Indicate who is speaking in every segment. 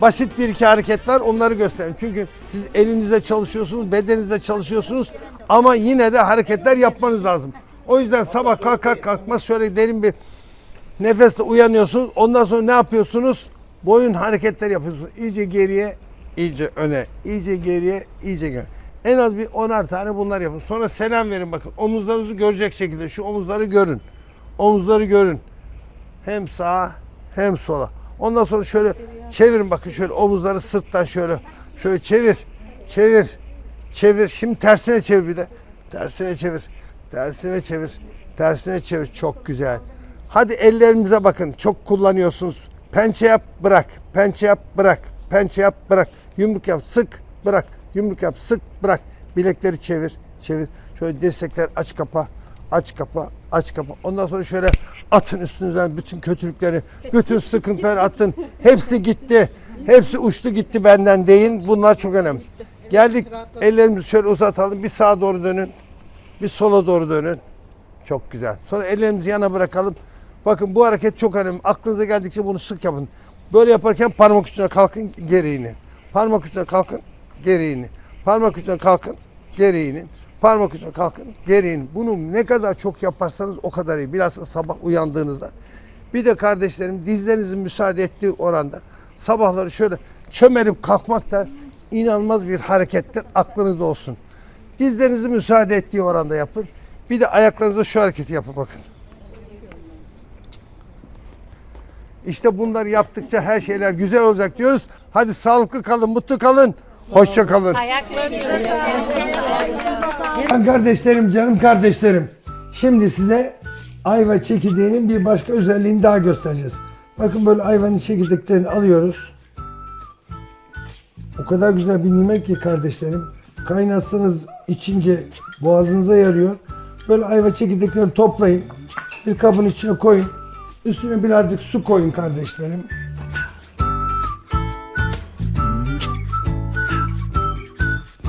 Speaker 1: Basit bir iki hareket var onları göstereyim. Çünkü siz elinizde çalışıyorsunuz, bedeninizde çalışıyorsunuz ama yine de hareketler yapmanız lazım. O yüzden sabah kalkar kalkmaz şöyle derin bir nefesle uyanıyorsunuz. Ondan sonra ne yapıyorsunuz? Boyun hareketler yapıyorsunuz. İyice geriye, iyice öne, iyice geriye, iyice geri. En az bir 10'ar tane bunlar yapın. Sonra selam verin bakın. Omuzlarınızı görecek şekilde şu omuzları görün. Omuzları görün. Hem sağa hem sola. Ondan sonra şöyle çevirin bakın şöyle omuzları sırttan şöyle şöyle çevir. Çevir. Çevir. Şimdi tersine çevir bir de. Tersine çevir. Tersine çevir. Tersine çevir. Çok güzel. Hadi ellerimize bakın. Çok kullanıyorsunuz. Pençe yap, bırak. Pençe yap, bırak. Pençe yap, bırak. Yumruk yap, sık, bırak. Yumruk yap, sık, bırak. Bilekleri çevir, çevir. Şöyle dirsekler aç kapa, aç kapa, aç kapa. Ondan sonra şöyle atın üstünüzden bütün kötülükleri, bütün sıkıntıları atın. Hepsi gitti. Hepsi uçtu gitti benden deyin. Bunlar çok önemli. Geldik ellerimizi şöyle uzatalım. Bir sağa doğru dönün. Bir sola doğru dönün. Çok güzel. Sonra ellerimizi yana bırakalım. Bakın bu hareket çok önemli. Aklınıza geldikçe bunu sık yapın. Böyle yaparken parmak üstüne kalkın, geri inin. Parmak üstüne kalkın, geri inin. Parmak üstüne kalkın, geri inin. Parmak üstüne kalkın, geri inin. Bunu ne kadar çok yaparsanız o kadar iyi. Biraz sabah uyandığınızda. Bir de kardeşlerim dizlerinizin müsaade ettiği oranda sabahları şöyle çömelip kalkmak da inanılmaz bir harekettir. Aklınızda olsun. Dizlerinizi müsaade ettiği oranda yapın. Bir de ayaklarınızla şu hareketi yapın bakın. İşte bunları yaptıkça her şeyler güzel olacak diyoruz. Hadi sağlıklı kalın, mutlu kalın, hoşça kalın. Ben kardeşlerim, canım kardeşlerim. Şimdi size ayva çekirdeğinin bir başka özelliğini daha göstereceğiz. Bakın böyle ayvanın çekirdeklerini alıyoruz. O kadar güzel bir nimet ki kardeşlerim. Kaynatsanız içince boğazınıza yarıyor. Böyle ayva çekirdeklerini toplayın. Bir kabın içine koyun. Üstüne birazcık su koyun kardeşlerim.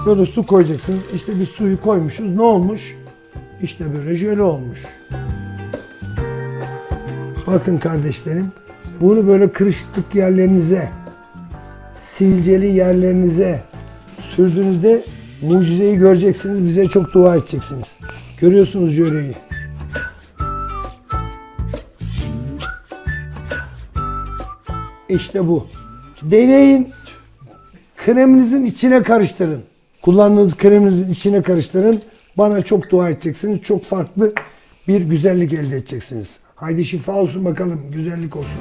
Speaker 1: Böyle su koyacaksınız. İşte bir suyu koymuşuz. Ne olmuş? İşte böyle jöle olmuş. Bakın kardeşlerim. Bunu böyle kırışıklık yerlerinize, sivilceli yerlerinize sürdüğünüzde mucizeyi göreceksiniz. Bize çok dua edeceksiniz. Görüyorsunuz jöleyi. İşte bu. Deneyin. Kreminizin içine karıştırın. Kullandığınız kreminizin içine karıştırın. Bana çok dua edeceksiniz. Çok farklı bir güzellik elde edeceksiniz. Haydi şifa olsun bakalım. Güzellik olsun.